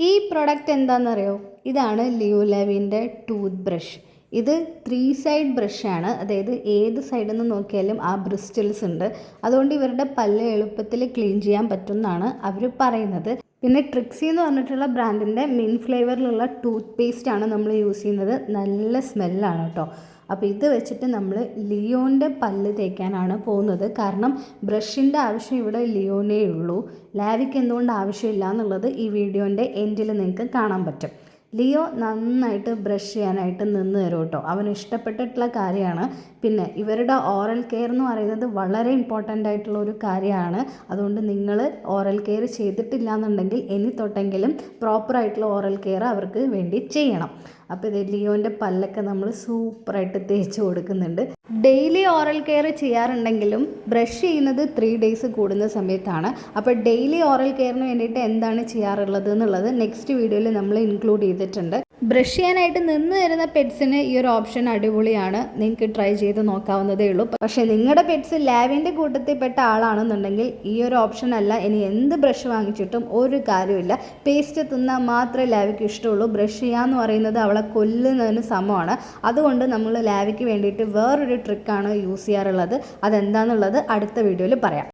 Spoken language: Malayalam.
ഈ പ്രൊഡക്റ്റ് എന്താണെന്നറിയോ? ഇതാണ് ലിയോ ലാവിന്റെ ടൂത്ത് ബ്രഷ് ഇത് ത്രീ സൈഡ് ബ്രഷാണ് അതായത് ഏത് സൈഡിൽ നിന്ന് നോക്കിയാലും ആ ബ്രിസ്റ്റൽസ് ഉണ്ട്. അതുകൊണ്ട് ഇവരുടെ പല്ല് എളുപ്പത്തിൽ ക്ലീൻ ചെയ്യാൻ പറ്റുമെന്നാണ് അവർ പറയുന്നത്. പിന്നെ ട്രിക്സി എന്ന് പറഞ്ഞിട്ടുള്ള ബ്രാൻഡിന്റെ മിൻ ഫ്ലേവറിലുള്ള ടൂത്ത് പേസ്റ്റ് ആണ് നമ്മൾ യൂസ് ചെയ്യുന്നത്. നല്ല സ്മെല്ലാണ് കേട്ടോ. അപ്പോൾ ഇത് വെച്ചിട്ട് നമ്മൾ ലിയോന്റെ പല്ല് തേക്കാനാണ് പോകുന്നത്. കാരണം ബ്രഷിന്റെ ആവശ്യം ഇവിടെ ലിയോനേ ഉള്ളൂ. ലാവിക്ക് എന്തുകൊണ്ട് ആവശ്യമില്ല എന്നുള്ളത് ഈ വീഡിയോന്റെ എൻഡിൽ നിങ്ങൾക്ക് കാണാൻ പറ്റും. ലിയോ നന്നായിട്ട് ബ്രഷ് ചെയ്യാനായിട്ട് നിന്ന് തരും കേട്ടോ. അവന് ഇഷ്ടപ്പെട്ടിട്ടുള്ള കാര്യമാണ്. പിന്നെ ഇവരുടെ ഓറൽ കെയർ എന്ന് പറയുന്നത് വളരെ ഇമ്പോർട്ടന്റ് ആയിട്ടുള്ള ഒരു കാര്യമാണ്. അതുകൊണ്ട് നിങ്ങൾ ഓറൽ കെയർ ചെയ്തിട്ടില്ല എന്നുണ്ടെങ്കിൽ ഇനി തൊട്ടെങ്കിലും പ്രോപ്പറായിട്ടുള്ള ഓറൽ കെയർ അവർക്ക് വേണ്ടി ചെയ്യണം. അപ്പോൾ ഇത് ലിയോന്റെ പല്ലൊക്കെ നമ്മൾ സൂപ്പറായിട്ട് തേച്ച് കൊടുക്കുന്നുണ്ട്. ഡെയിലി ഓറൽ കെയർ ചെയ്യാറുണ്ടെങ്കിലും ബ്രഷ് ചെയ്യുന്നത് ത്രീ ഡേയ്സ് കൂടുന്ന സമയത്താണ്. അപ്പോൾ ഡെയിലി ഓറൽ കെയറിന് വേണ്ടിയിട്ട് എന്താണ് ചെയ്യാറുള്ളത് എന്നുള്ളത് നെക്സ്റ്റ് വീഡിയോയിൽ നമ്മൾ ഇൻക്ലൂഡ് ചെയ്തിട്ടുണ്ട്. ബ്രഷ് ചെയ്യാനായിട്ട് നിന്ന് തരുന്ന പെറ്റ്സിന് ഈ ഒരു ഓപ്ഷൻ അടിപൊളിയാണ്. നിങ്ങൾക്ക് ട്രൈ ചെയ്ത് നോക്കാവുന്നതേ ഉള്ളൂ. പക്ഷേ നിങ്ങളുടെ പെറ്റ്സ് ലാവിന്റെ കൂട്ടത്തിൽപ്പെട്ട ആളാണെന്നുണ്ടെങ്കിൽ ഈ ഒരു ഓപ്ഷൻ അല്ല. ഇനി എന്ത് ബ്രഷ് വാങ്ങിച്ചിട്ടും ഒരു കാര്യമില്ല പേസ്റ്റ് തിന്നാൽ മാത്രമേ ലാവിക്ക് ഇഷ്ടമുള്ളൂ. ബ്രഷ് ചെയ്യാന്ന് പറയുന്നത് അവളെ കൊല്ലുന്നതിന് സമമാണ്. അതുകൊണ്ട് നമ്മൾ ലാവിക്ക് വേണ്ടിയിട്ട് വേറൊരു ട്രിക്കാണ് യൂസ് ചെയ്യാറുള്ളത്. അതെന്താണെന്നുള്ളത് അടുത്ത വീഡിയോയിൽ പറയാം.